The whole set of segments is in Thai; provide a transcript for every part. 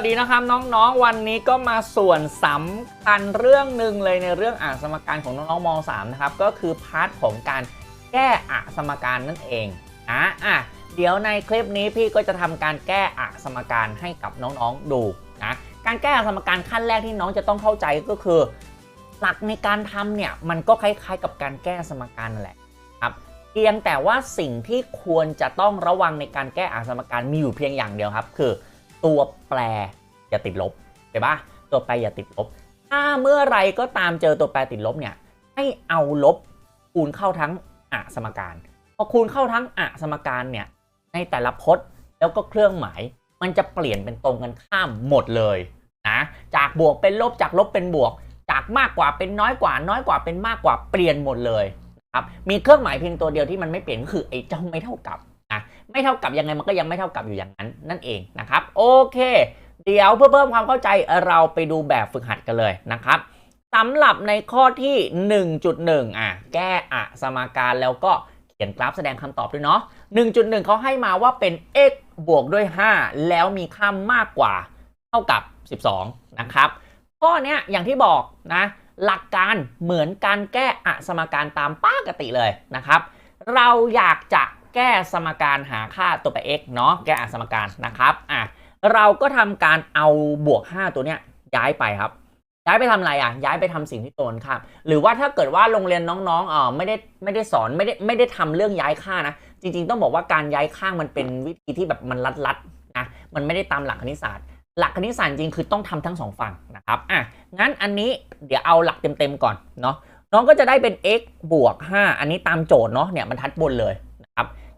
วัสดีนะครับน้องๆ วันนี้ก็มาส่วนสำคัญเรื่องหนึ่งเลยในเรื่องอ่านสมการของน้องๆม .3 นะครับก็คือพาร์ทของการแก้อ่านสมการนั่นเองอะอะเดี๋ยวในคลิปนี้พี่ก็จะทำการแก้อ่านสมการให้กับน้องๆดูนะการแก้อ่านสมการขั้นแรกที่น้องจะต้องเข้าใจก็คือ หลักในการทำเนี่ยมันก็คล้ายๆ กับการแก้สมการนั่นแหละครับเพียงแต่ว่าสิ่งที่ควรจะต้องระวังในการแก้อ่านสมการมีอยู่เพียงอย่างเดียวครับ คือ ตัวแปรอย่าติดลบเห็นปะตัวแปรอย่าติดลบ ถ้าเมื่อไรก็ตามเจอตัวแปรติดลบเนี่ยให้เอาลบคูณเข้าทั้งอะสมการ พอคูณเข้าทั้งอะสมการเนี่ยในแต่ละพจน์แล้วก็เครื่องหมาย มันจะเปลี่ยนเป็นตรงกันข้ามหมดเลยนะจากบวกเป็นลบจากลบเป็นบวก จากมากกว่าเป็นน้อยกว่า น้อยกว่าเป็นมากกว่าเปลี่ยนหมดเลยครับมีเครื่องหมายเพียงตัวเดียวที่มันไม่เปลี่ยนก็คือไอ้เจ้าไม่เท่ากับ ไม่เท่ากับยังไงมันก็ยังไม่เท่ากับอยู่อย่างนั้นนั่นเองนะครับโอเค เดี๋ยวเพื่อเพิ่มความเข้าใจเราไปดูแบบฝึกหัดกันเลยนะครับสำหรับในข้อที่ 1.1 อะ แก้อะสมการแล้วก็เขียนกราฟแสดงคำตอบด้วยเนาะ 1.1 เขาให้มาว่าเป็น x บวกด้วย 5 แล้วมีค่ามากกว่าเท่ากับ 12 นะครับ ข้อเนี้ยอย่างที่บอกนะ หลักการเหมือนการแก้อะสมการตามปกติเลยนะครับ เราอยากจะ แก้สมการหาค่าตัวแปร x เนาะแก้อ่านสมการนะครับอะเราก็ทำการเอาบวก 5 ตัวเนี้ยย้ายไปครับ ย้ายไปทำอะไรอะ ย้ายไปทำสิ่งที่ตรงกันข้ามหรือว่าถ้าเกิดว่าโรงเรียนน้องๆเออไม่ได้ไม่ได้สอนไม่ได้ไม่ได้ทำเรื่องย้ายค่านะ จริงๆ ต้องบอกว่าการย้ายข้างมันเป็นวิธีที่แบบมันลัดๆนะมันไม่ได้ตามหลักคณิตศาสตร์ หลักคณิตศาสตร์จริงคือต้องทำทั้งสองฝั่งนะครับอะงั้นอันนี้เดี๋ยวเอาหลักเต็มๆก่อนเนาะน้องก็จะได้เป็น x บวก 5 อันนี้ตามโจทย์เนาะเนี่ยบรรทัดบนเลย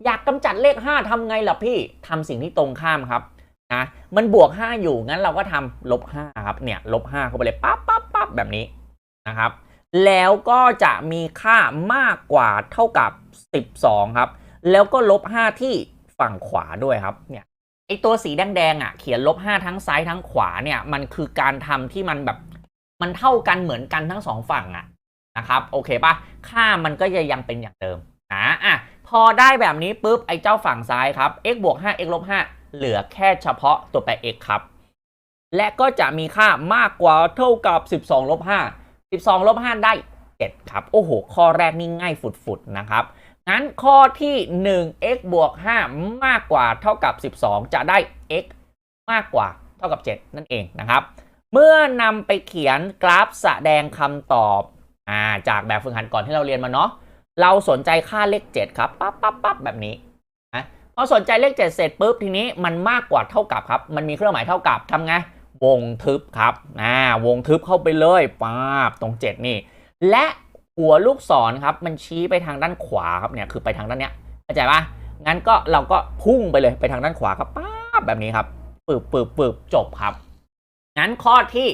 อยากกำจัดเลข 5ทำไงล่ะพี่ทำสิ่งที่ตรงข้ามครับนะมันบวก 5 อยู่งั้นเราก็ทำลบ5ครับเนี่ยลบ5เข้าไปเลยปั๊บปั๊บปั๊บแบบนี้นะครับ แล้วก็จะมีค่ามากกว่าเท่ากับ 12 ครับ แล้วก็ลบ 5 ที่ฝั่งขวาด้วยครับเนี่ยไอตัวสีแดงๆอะเขียนลบ5ทั้งซ้ายทั้งขวาเนี่ยมันคือการทำที่มันแบบมันเท่ากันเหมือนกันทั้งสองฝั่งอะนะครับโอเคปะค่ามันก็จะยังเป็นอย่างเดิมนะอะ พอได้แบบนี้ปุ๊บไอ้เจ้าฝั่งซ้ายครับ x บวก5 x ลบ5เหลือแค่เฉพาะตัวแปร x ครับ และก็จะมีค่ามากกว่าเท่ากับ 12ลบ5 12ลบ5ได้ 7 ครับ โอ้โห ข้อแรกนี่ง่ายฝุดๆนะครับ งั้นข้อที่ 1 x บวก5มากกว่าเท่ากับ 12 จะได้ x มากกว่าเท่ากับ 7 นั่นเองนะครับ เมื่อนำไปเขียนกราฟแสดงคำตอบอาจากแบบฝึกหัดก่อนที่เราเรียนมาเนาะ เราสนใจค่าเลข 7 ครับปั๊บปั๊บปั๊บแบบนี้นะพอสนใจเลข 7 เสร็จปุ๊บทีนี้มันมากกว่าเท่ากับครับ มันมีเครื่องหมายเท่ากับทำไงวงทึบครับอ่าวงทึบเข้าไปเลยป๊าบตรง 7 นี่ และหัวลูกศรครับ มันชี้ไปทางด้านขวาครับเนี่ยคือไปทางด้านเนี้ยเข้าใจปะงั้นก็เราก็พุ่งไปเลยไปทางด้านขวาครับป๊าบแบบนี้ครับปึบปึบปึบจบครับ งั้นข้อที่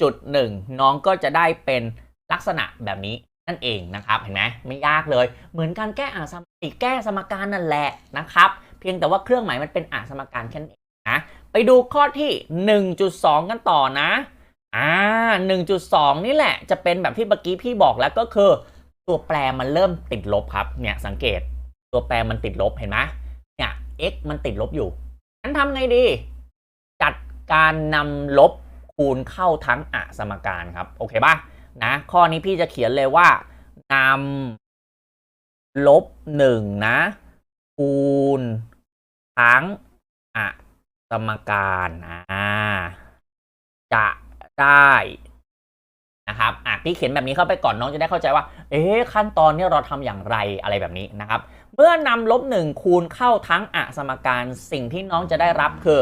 1.1 น้องก็จะได้เป็นลักษณะแบบนี้ นั่นเองนะครับเห็นไหมไม่ยากเลย เหมือนการแก้อ่านสมแก้สมการนั่นแหละนะครับ เพียงแต่ว่าเครื่องหมายมันเป็นอ่านสมการแค่นั้นเองนะไปดูข้อที่ 1.2 กันต่อนะอ่า1.2 นี่แหละจะเป็นแบบที่เมื่อกี้พี่บอกแล้วก็คือ ตัวแปรมันเริ่มติดลบครับเนี่ยสังเกตตัวแปรมันติดลบเห็นไหมเนี่ย x มันติดลบอยู่งั้นทำไงดี จัดการนำลบคูณเข้าทั้งอะสมการครับ โอเคป่ะ นะ ข้อนี้พี่จะเขียนเลยว่านำลบหนึ่งนะคูณทั้งอะสมการอ่าจะได้นะครับอะพี่เขียนแบบนี้เข้าไปก่อนน้องจะได้เข้าใจว่า เอ๊ะขั้นตอนนี้เราทำอย่างไรอะไรแบบนี้นะครับ เมื่อนำลบหนึ่งคูณเข้าทั้งอะสมการสิ่งที่น้องจะได้รับคือ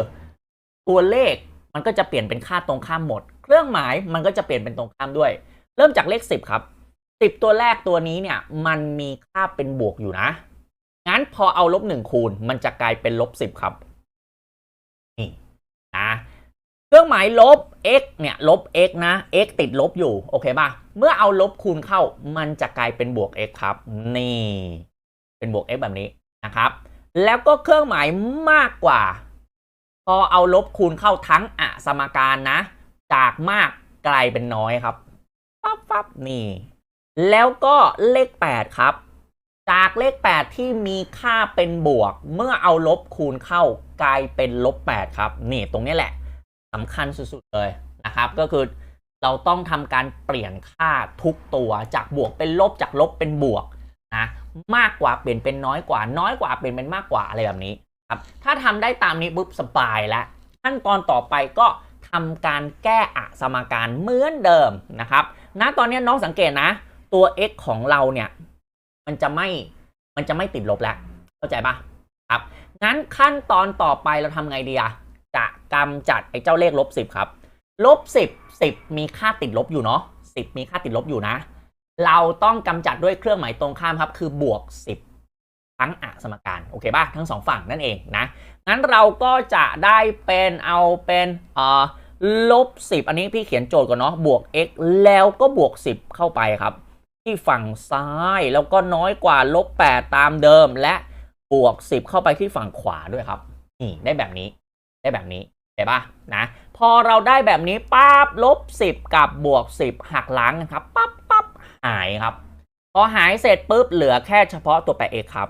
ตัวเลขมันก็จะเปลี่ยนเป็นค่าตรงข้ามหมด เครื่องหมายมันก็จะเปลี่ยนเป็นตรงข้ามด้วย ริ่มจากเลข 10 ครับ 10 ตัวแรกตัวนี้เนี่ย มันมีค่าเป็นบวกอยู่นะ งั้นพอเอาลบ1คูณ มันจะกลายเป็นลบ 10 ครับ นี่นะเครื่องหมายลบ x เนี่ย ลบ x นะ x ติดลบอยู่ โอเคป่ะ เมื่อเอาลบคูณเข้า มันจะกลายเป็นบวก x ครับ นี่ เป็นบวก x แบบนี้นะครับ แล้วก็เครื่องหมายมากกว่า พอเอาลบคูณเข้าทั้งอสมการนะ จากมากกลายเป็นน้อยครับ ปั๊บนี่ แล้วก็เลข 8 ครับ จากเลข 8 ที่มีค่าเป็นบวก เมื่อเอาลบคูณเข้ากลายเป็นลบ 8 ครับ นี่ตรงนี้แหละสำคัญสุดๆเลยนะครับ ก็คือเราต้องทำการเปลี่ยนค่าทุกตัวจากบวกเป็นลบจากลบเป็นบวกนะมากกว่าเปลี่ยนเป็นน้อยกว่า น้อยกว่าเปลี่ยนเป็นมากกว่าอะไรแบบนี้ครับ ถ้าทำได้ตามนี้ปุ๊บสบายแล้วขั้นตอนต่อไปก็ทำการแก้อสมการเหมือนเดิมนะครับ ณตอนนี้น้องสังเกตนะ ตัว x ของเราเนี่ย มันจะไม่มันจะไม่ติดลบแล้ว เข้าใจปะครับงั้นขั้นตอนต่อไปเราทำไงดีอะจะกำจัดไอ้เจ้าเลขลบสิบครับลบสิบสิบมีค่าติดลบอยู่เนาะสิบมีค่าติดลบอยู่นะ เราต้องกำจัดด้วยเครื่องหมายตรงข้ามครับ คือบวกสิบทั้งอะสมการโอเคป่ะทั้งสองฝั่งนั่นเองนะงั้นเราก็จะได้เป็นเอาเป็นเอ่อ ลบสิบอันนี้พี่เขียนโจทย์ก่อนเนาะบวก x แล้วก็บวกสิบเข้าไปครับ ที่ฝั่งซ้ายแล้วก็น้อยกว่าลบ 8 ตามเดิมและบวก 10 เข้าไปที่ฝั่งขวาด้วยครับนี่ได้แบบนี้ ได้แบบนี้เห็นปะนะพอเราได้แบบนี้ปั๊บลบ 10 กับบวก 10 หักล้างนะครับปั๊บปั๊บหายครับ พอหายเสร็จปุ๊บเหลือแค่เฉพาะตัวแปร x ครับ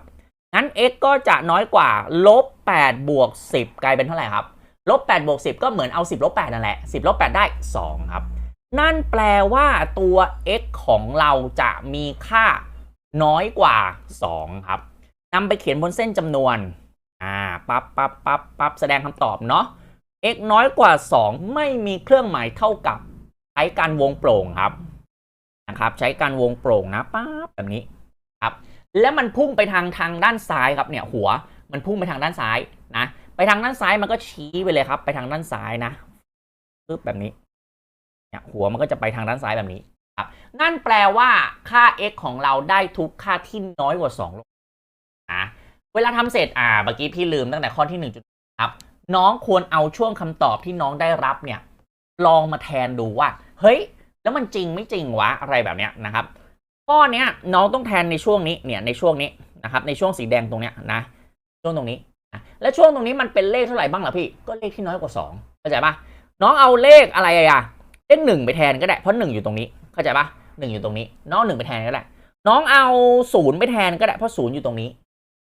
งั้น x ก็จะน้อยกว่าลบ8บวก10 กลายเป็นเท่าไหร่ครับ ลบ8บวก10 ก็เหมือนเอา 10ลบ8นั่นแหละ 10ลบ8ได้ 2 ครับ นั่นแปลว่าตัว x ของเราจะมีค่าน้อยกว่า 2 ครับนำไปเขียนบนเส้นจำนวน อ่า ปั๊บปั๊บปั๊บปั๊บแสดงคำตอบเนาะ x น้อยกว่า 2 ไม่มีเครื่องหมายเท่ากับ ใช้การวงโปร่งครับ นะครับ ใช้การวงโปร่งนะปั๊บแบบนี้ครับ แล้วมันพุ่งไปทางทางด้านซ้ายครับ เนี่ยหัว มันพุ่งไปทางด้านซ้ายนะ ไปทางด้านซ้ายมันก็ชี้ไปเลยครับ ไปทางด้านซ้ายนะปึ๊บแบบนี้เนี่ยหัวมันก็จะไปทางด้านซ้ายแบบนี้ครับนั่นแปลว่าค่า x ของเราได้ทุกค่าที่น้อยกว่า2ลงนะเวลาทำเสร็จอ่าเมื่อกี้พี่ลืมตั้งแต่ข้อที่1จุดครับน้องควรเอาช่วงคำตอบที่น้องได้รับเนี่ย ลองมาแทนดูว่า เฮ้ย แล้วมันจริงไม่จริงวะอะไรแบบเนี้ยนะครับข้อเนี้ยน้องต้องแทนในช่วงนี้เนี่ยในช่วงนี้นะครับในช่วงสีแดงตรงเนี้ยนะช่วงตรงนี้ และช่วงตรงนี้มันเป็นเลขเท่าไหร่บ้างล่ะพี่ ก็เลขที่น้อยกว่า2เข้าใจปะน้องเอาเลขอะไรอะเลขหนึ่งไปแทนก็ได้ เพราะหนึ่งอยู่ตรงนี้ เข้าใจปะหนึ่งอยู่ตรงนี้ น้องหนึ่งไปแทนก็ได้ น้องเอาศูนย์ไปแทนก็ได้ เพราะศูนย์อยู่ตรงนี้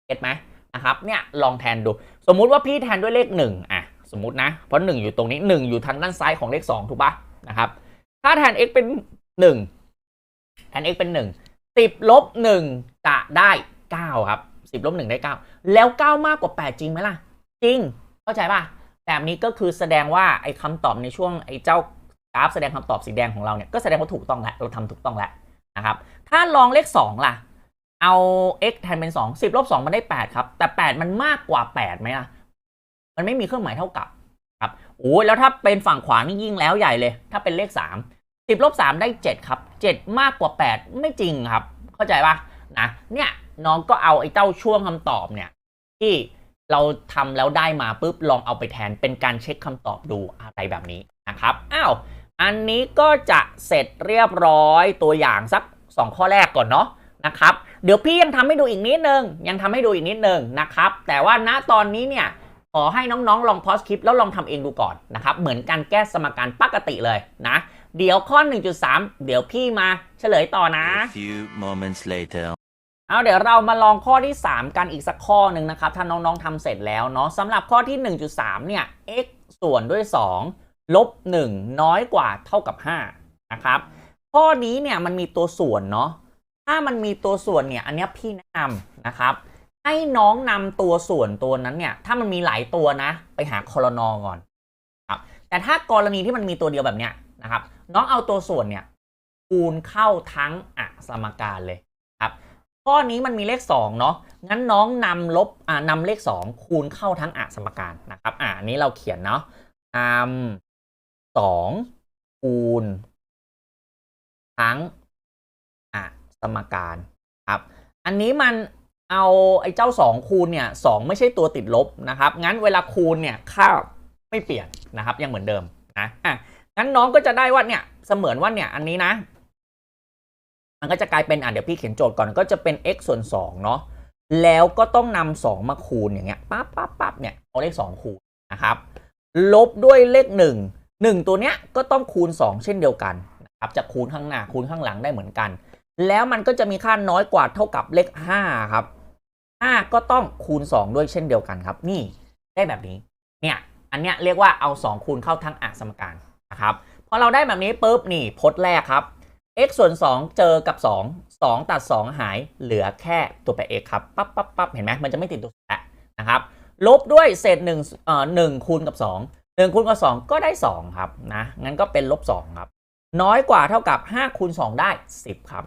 เก็ตไหมนะครับ เนี่ยลองแทนดู สมมุติว่าพี่แทนด้วยเลขหนึ่งอะสมมตินะ เพราะหนึ่งอยู่ตรงนี้หนึ่งอยู่ทางด้านซ้ายของเลขสองถูกปะนะครับ ถ้าแทน x เป็นหนึ่งแทน x เป็นหนึ่งสิบลบหนึ่งจะได้เก้าครับ สิบลบหนึ่งได้เก้าแล้วเก้ามากกว่าแปดจริงไหมล่ะ จริง เข้าใจปะแบบนี้ก็คือแสดงว่าไอ้คำตอบในช่วงไอ้เจ้ากราฟแสดงคำตอบสีแดงของเราเนี่ยก็แสดงว่าถูกต้องแล้วเราทำถูกต้องแล้วนะครับ ถ้าลองเลข 2 ล่ะ เอา x แทนเป็น 2 10ลบ2มันได้ 8 ครับ แต่ 8 มันมากกว่า 8ไหมล่ะ มันไม่มีเครื่องหมายเท่ากับครับโอ้ยแล้วถ้าเป็นฝั่งขวานี่ยิ่งแล้วใหญ่เลย ถ้าเป็นเลข 3 10ลบ3ได้ 7 ครับ 7 มากกว่า 8 ไม่จริงครับ เข้าใจปะนะเนี่ย น้องก็เอาไอ้เจ้าช่วงคำตอบเนี่ย ที่เราทำแล้วได้มาปุ๊บลองเอาไปแทนเป็นการเช็คคำตอบดูอะไรแบบนี้นะครับอ้าวอันนี้ก็จะเสร็จเรียบร้อยตัวอย่างสัก 2 ข้อแรกก่อนเนาะนะครับ เดี๋ยวพี่ยังทำให้ดูอีกนิดนึง ยังทำให้ดูอีกนิดนึงนะครับ แต่ว่าณตอนนี้เนี่ยขอให้น้องๆ ลองพอสคลิปแล้วลองทำเองดูก่อนนะครับ เหมือนการแก้สมการปกติเลยนะ เดี๋ยวข้อ 1.3 เดี๋ยวพี่มาเฉลยต่อนะ เอาเดี๋ยวเรามาลองข้อที่ 3 กันอีกสักข้อหนึ่งนะครับ ถ้าน้องๆทำเสร็จแล้วเนาะสำหรับข้อที่ 1.3 เนี่ย x ส่วนด้วย 2 ลบ 1 น้อยกว่าเท่ากับ 5 นะครับ ข้อนี้เนี่ยมันมีตัวส่วนเนาะ ถ้ามันมีตัวส่วนเนี่ย อันนี้พี่แนะนำนะครับ ให้น้องนำตัวส่วนตัวนั้นเนี่ย ถ้ามันมีหลายตัวนะ ไปหาคอรนอก่อนครับ แต่ถ้ากรณีที่มันมีตัวเดียวแบบเนี้ยนะครับ น้องเอาตัวส่วนเนี่ยคูณเข้าทั้งอสมการเลยครับ ข้อนี้มันมีเลข 2 เนาะงั้นน้องนำลบอ่านำเลข 2 คูณเข้าทั้งอสมการนะครับอ่าอันนี้เราเขียนเนาะนำสองคูณ ทั้งอสมการครับอันนี้มันเอาไอ้เจ้า 2 คูณเนี่ยสไม่ใช่ตัวติดลบนะครับงั้นเวลาคูณเนี่ยค่าไม่เปลี่ยนนะครับยังเหมือนเดิมนะอะงั้นน้องก็จะได้ว่าเนี่ยเสมือนว่าเนี่ยอันนี้นะ มันก็จะกลายเป็นอะเดี๋ยวพี่เขียนโจทย์ก่อนก็จะเป็น x ส่วน2เนาะแล้วก็ต้องนำ2มาคูณอย่างเงี้ยปั๊บปั๊บปั๊บเนี่ยเอาเลข 2 คูณนะครับ ลบด้วยเลข 1 1 ตัวเนี้ยก็ต้องคูณ 2 เช่นเดียวกันนะครับจะคูณข้างหน้าคูณข้างหลังได้เหมือนกัน แล้วมันก็จะมีค่าน้อยกว่าเท่ากับเลข5ครับ5ก็ต้องคูณ 2 ด้วยเช่นเดียวกันครับ นี่ได้แบบนี้เนี่ยอันเนี้ยเรียกว่าเอา 2 คูณเข้าทั้งอะสมการนะครับพอเราได้แบบนี้ปุ๊บนี่พจน์แรกครับ x ส่วน 2 เจอกับ 2 2 ตัด 2 หายเหลือแค่ตัวแปร x ครับปั๊บปั๊บปั๊บเห็นไหมมันจะไม่ติดตัวแล้วนะครับลบด้วยเศษ1เอ่อ1คูณกับ 2 1คูณกับ 2 ก็ได้ 2 ครับนะงั้นก็เป็นลบ 2 ครับ น้อยกว่าเท่ากับ5คูณ2ได้ 10 ครับ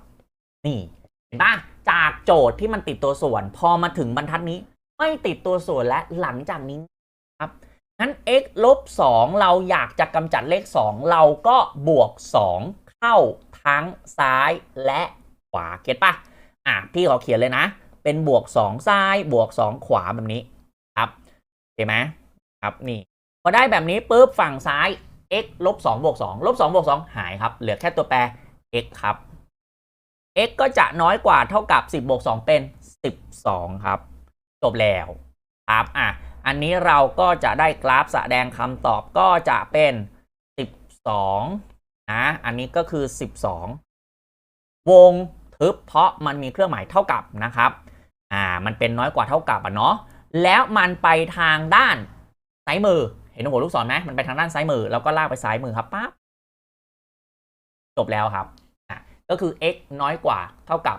นี่เห็นปะจากโจทย์ที่มันติดตัวส่วน พอมาถึงบรรทัดนี้ ไม่ติดตัวส่วนและหลังจากนี้ครับงั้น x ลบ2เราอยากจะกำจัดเลข 2 เราก็บวก 2 เข้า ทั้งซ้ายและขวาเก็ตปะอะพี่ขอเขียนเลยนะ เป็นบวก 2 ซ้ายบวก 2 ขวาแบบนี้ครับเห็นไหมครับนี่พอได้แบบนี้ปุ๊บฝั่งซ้าย x ลบ2บวก2ลบ2บวก2หายครับ เหลือแค่ตัวแปร x ครับ x ก็จะน้อยกว่าเท่ากับ 10บวก2เป็น 12 ครับ จบแล้วครับอะอันนี้เราก็จะได้กราฟแสดงคำตอบก็จะเป็น 12 นะอันนี้ก็คือ 12 วงทึบเพราะมันมีเครื่องหมายเท่ากับนะครับอ่ามันเป็นน้อยกว่าเท่ากับอะเนาะแล้วมันไปทางด้านซ้ายมือ เห็นหัวลูกศรไหมมันไปทางด้านซ้ายมือ แล้วก็ลากไปซ้ายมือครับปั๊บจบแล้วครับอะก็คือ x น้อยกว่าเท่ากับ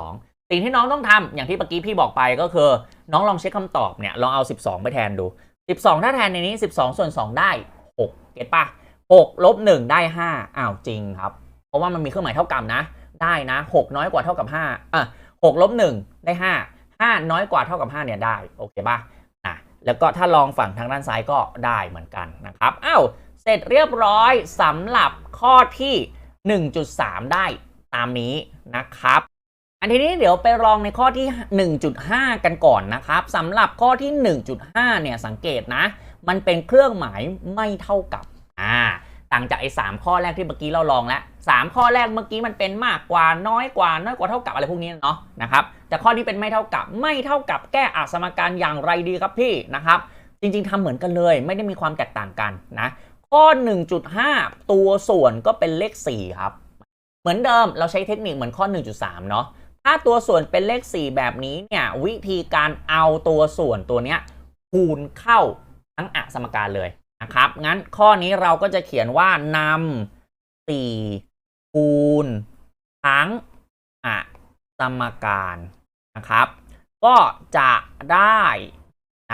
12 สิ่งที่น้องต้องทำอย่างที่เมื่อกี้พี่บอกไปก็คือ น้องลองเช็คคำตอบเนี่ยลองเอา 12 ไปแทนดู 12 ถ้าแทนในนี้ 12 ส่วน 2 ได้ 6 เก็ตปะ 6ลบ1ได้5อ้าวจริงครับ เพราะว่ามันมีเครื่องหมายเท่ากับนะ ได้นะ 6 น้อยกว่าเท่ากับ5อะ6ลบ1ได้ 5 5 น้อยกว่าเท่ากับ 5 เนี่ยได้โอเคปะอะแล้วก็ถ้าลองฝั่งทางด้านซ้ายก็ได้เหมือนกันนะครับอ้าวเสร็จเรียบร้อยสำหรับข้อที่ 1.3 ได้ตามนี้นะครับอันทีนี้เดี๋ยวไปลองในข้อที่ 1.5 กันก่อนนะครับสำหรับข้อที่ 1.5 เนี่ยสังเกตนะ มันเป็นเครื่องหมายไม่เท่ากับ อ่าต่างจากไอ้สามข้อแรกที่เมื่อกี้เราลองแล้วสามข้อแรกเมื่อกี้มันเป็นมากกว่าน้อยกว่าน้อยกว่าเท่ากับอะไรพวกนี้เนาะนะครับแต่ข้อนี้เป็นไม่เท่ากับไม่เท่ากับแก้อัสมการอย่างไรดีครับพี่นะครับ จริงๆทำเหมือนกันเลย ไม่ได้มีความแตกต่างกันนะข้อ 1.5 ตัวส่วนก็เป็นเลข 4 ครับ เหมือนเดิมเราใช้เทคนิคเหมือนข้อ 1.3 เนาะถ้าตัวส่วนเป็นเลข 4 แบบนี้เนี่ยวิธีการเอาตัวส่วนตัวเนี้ยคูณเข้าทั้งอสมการเลย นะครับ งั้นข้อนี้เราก็จะเขียนว่านำ4คูณทั้งอสมการนะครับ ก็จะได้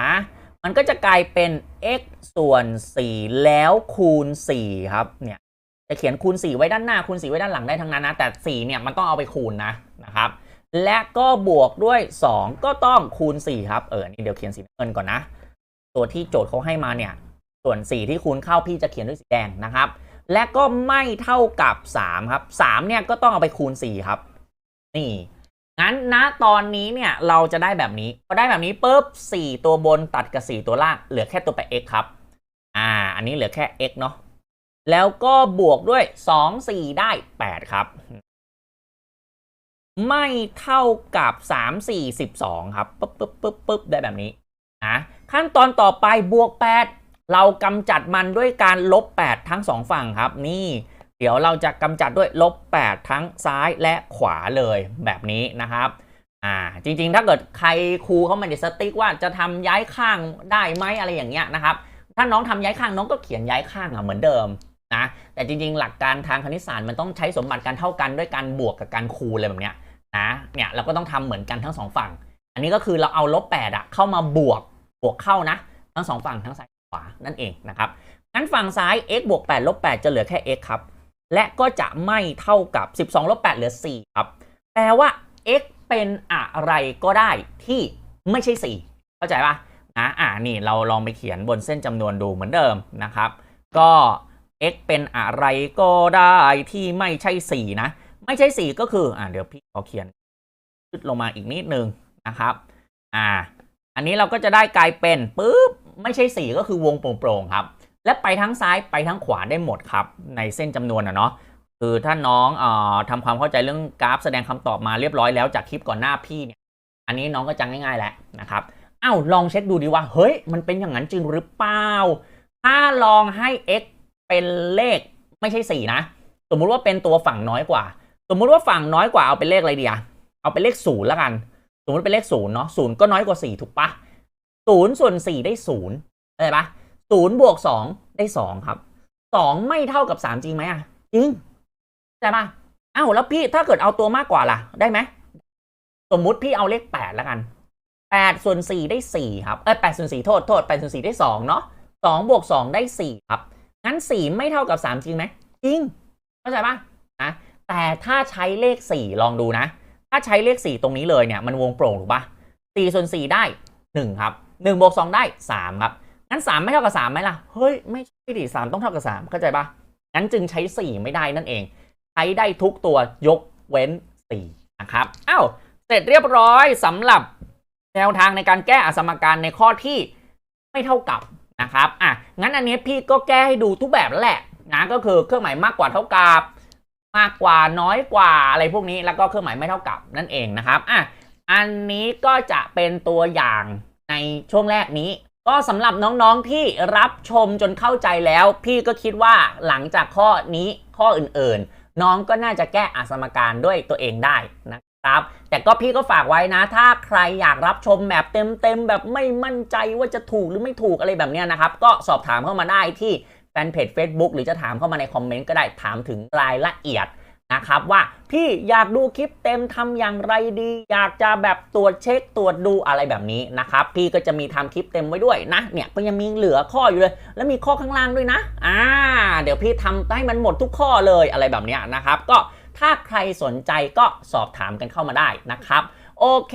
นะมันก็จะกลายเป็น x ส่วน 4 แล้วคูณ 4 ครับเนี่ยจะเขียนคูณ 4 ไว้ด้านหน้าคูณ 4 ไว้ด้านหลังได้ทั้งนั้นนะ แต่ 4 เนี่ยมันต้องเอาไปคูณนะนะครับ และก็บวกด้วย 2 ก็ต้องคูณ 4 ครับ เออนี่เดี๋ยวเขียนสีเงินก่อนนะ ตัวที่โจทย์เขาให้มาเนี่ย ส่วน 4 ที่คูณเข้าพี่จะเขียนด้วยสีแดงนะครับ และก็ไม่เท่ากับ 3 ครับ 3 เนี่ยก็ต้องเอาไปคูณ 4 ครับ นี่งั้นนะตอนนี้เนี่ยเราจะได้แบบนี้พอได้แบบนี้ปุ๊บ4 ตัวบนตัดกับ 4 ตัวล่าง เหลือแค่ตัวแปร x ครับ อ่า อันนี้เหลือแค่ x เนาะแล้วก็บวกด้วย 2 4 ได้ 8 ครับ ไม่เท่ากับ 3 4 12 ครับปึ๊บปึ๊บปึ๊บปึ๊บได้แบบนี้นะขั้นตอนต่อไปบวก 8 เรากำจัดมันด้วยการลบ 8 ทั้ง 2 ฝั่งครับ นี่ เดี๋ยวเราจะกำจัดด้วยลบ 8 ทั้งซ้ายและขวาเลยแบบนี้นะครับอ่าจริงๆ ถ้าเกิดใครครูเขาไม่ได้สติ๊กว่าจะทำย้ายข้างได้ไหมอะไรอย่างเงี้ยนะครับ ถ้าน้องทำย้ายข้างน้องก็เขียนย้ายข้างอะเหมือนเดิมนะแต่จริงๆ หลักการทางคณิตศาสตร์มันต้องใช้สมบัติการเท่ากันด้วยการบวกกับการคูณอะไรแบบเนี้ยนะเนี่ยเราก็ต้องทำเหมือนกันทั้งสองฝั่ง อันนี้ก็คือเราเอาลบ8อะเข้ามาบวกบวกเข้านะ ทั้งสองฝั่งทั้งซ้าย ขวานั่นเองนะครับงั้นฝั่งซ้าย x บวก8ลบ8จะเหลือแค่ x ครับ และก็จะไม่เท่ากับ 12ลบ8เหลือ 4 ครับ แปลว่า x เป็นอะไรก็ได้ที่ไม่ใช่ 4 เข้าใจปะนะอ่านี่เราลองไปเขียนบนเส้นจำนวนดูเหมือนเดิมนะครับ ก็ x เป็นอะไรก็ได้ที่ไม่ใช่ 4 นะ ไม่ใช่ 4 ก็คืออ่าเดี๋ยวพี่ขอเขียนขึ้นลงมาอีกนิดนึงนะครับ อ่า อันนี้เราก็จะได้กลายเป็นปุ๊บ ไม่ใช่4ก็คือวงโปร่งๆครับ และไปทั้งซ้ายไปทั้งขวาได้หมดครับ ในเส้นจำนวนอะเนาะคือถ้าน้องออทำความเข้าใจเรื่องกราฟแสดงคำตอบมาเรียบร้อยแล้วจากคลิปก่อนหน้าพี่เนี่ย อันนี้น้องก็จังง่ายๆแหล้วนะครับอ้าวลองเช็คดูดีว่า เฮ้ย มันเป็นอย่างนั้นจริงหรือเปล่า ถ้าลองให้ x เป็นเลขไม่ใช่ 4 นะ สมมุติว่าเป็นตัวฝั่งน้อยกว่า สมมุติว่าฝั่งน้อยกว่าเอาเป็นเลขอะไรดีอะเอาเป็นเลขศูนย์แล้วกัน สมมติเป็นเลขศูนย์เนาะศูนย์ก็น้อยกว่า 4 ถูกปะ ศูนย์ส่วน4ได้ศูนย์เข้าใจปะ0บวก2ได้2ครับ2ไม่เท่ากับ3จริงไหมอะ จริงใช่ปะอ้าวแล้วพี่ถ้าเกิดเอาตัวมากกว่าล่ะ ได้ไหมสมมุติพี่เอาเลข8แล้วกัน8ส่วน4ได้4ครับเอ้ย8ส่วน4โทษโทษ8ส่วน4ได้2เนาะ2บวก2ได้4ครับงั้น4ไม่เท่ากับ3จริงไหมจริงเข้าใจปะนะแต่ถ้าใช้เลข4ลองดูนะ ถ้าใช้เลข4ตรงนี้เลยเนี่ยมันวงโปร่งถูกปะ4ส่วน4ได้1ครับ 1บวก2ได้ 3 ครับงั้น 3 ไม่เท่ากับ3ไหมล่ะ เฮ้ย ไม่ใช่ดิ3ต้องเท่ากับ3เข้าใจปะงั้นจึงใช้ 4 ไม่ได้นั่นเอง ใช้ได้ทุกตัวยกเว้น 4 นะครับอ้าวเสร็จเรียบร้อยสำหรับแนวทางในการแก้อสมการในข้อที่ไม่เท่ากับนะครับอะงั้นอันนี้พี่ก็แก้ให้ดูทุกแบบแล้วแหละนะก็คือเครื่องหมายมากกว่าเท่ากับ มากกว่าน้อยกว่าอะไรพวกนี้แล้วก็เครื่องหมายไม่เท่ากับนั่นเองนะครับอะอันนี้ก็จะเป็นตัวอย่าง ในช่วงแรกนี้ ก็สำหรับน้องๆที่รับชมจนเข้าใจแล้ว พี่ก็คิดว่าหลังจากข้อนี้ข้ออื่นๆ น้องก็น่าจะแก้อสมการด้วยตัวเองได้นะครับแต่ก็พี่ก็ฝากไว้นะ ถ้าใครอยากรับชมแบบเต็มๆแบบไม่มั่นใจว่าจะถูกหรือไม่ถูกอะไรแบบนี้นะครับ ก็สอบถามเข้ามาได้ที่แฟนเพจ Facebook หรือจะถามเข้ามาในคอมเมนต์ก็ได้ถามถึงรายละเอียด นะครับว่าพี่อยากดูคลิปเต็มทำอย่างไรดี อยากจะแบบตรวจเช็คตรวจดูอะไรแบบนี้นะครับพี่ก็จะมีทำคลิปเต็มไว้ด้วยนะเนี่ยก็ยังมีเหลือข้ออยู่เลย แล้วมีข้อข้างล่างด้วยนะอ่าเดี๋ยวพี่ทำให้มันหมดทุกข้อเลยอะไรแบบนี้นะครับ ก็ถ้าใครสนใจก็สอบถามกันเข้ามาได้นะครับโอเค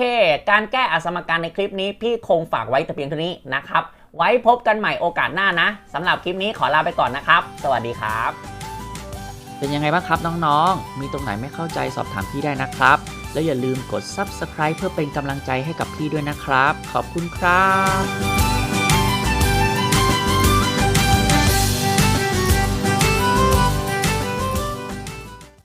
การแก้อสมการในคลิปนี้พี่คงฝากไว้แต่เพียงเท่านี้นะครับไว้พบกันใหม่โอกาสหน้านะสำหรับคลิปนี้ขอลาไปก่อนนะครับ สวัสดีครับ เป็นยังไงบ้างครับน้องๆ มีตรงไหนไม่เข้าใจสอบถามพี่ได้นะครับ แล้วอย่าลืมกด Subscribe เพื่อเป็นกำลังใจให้กับพี่ด้วยนะครับ ขอบคุณครับ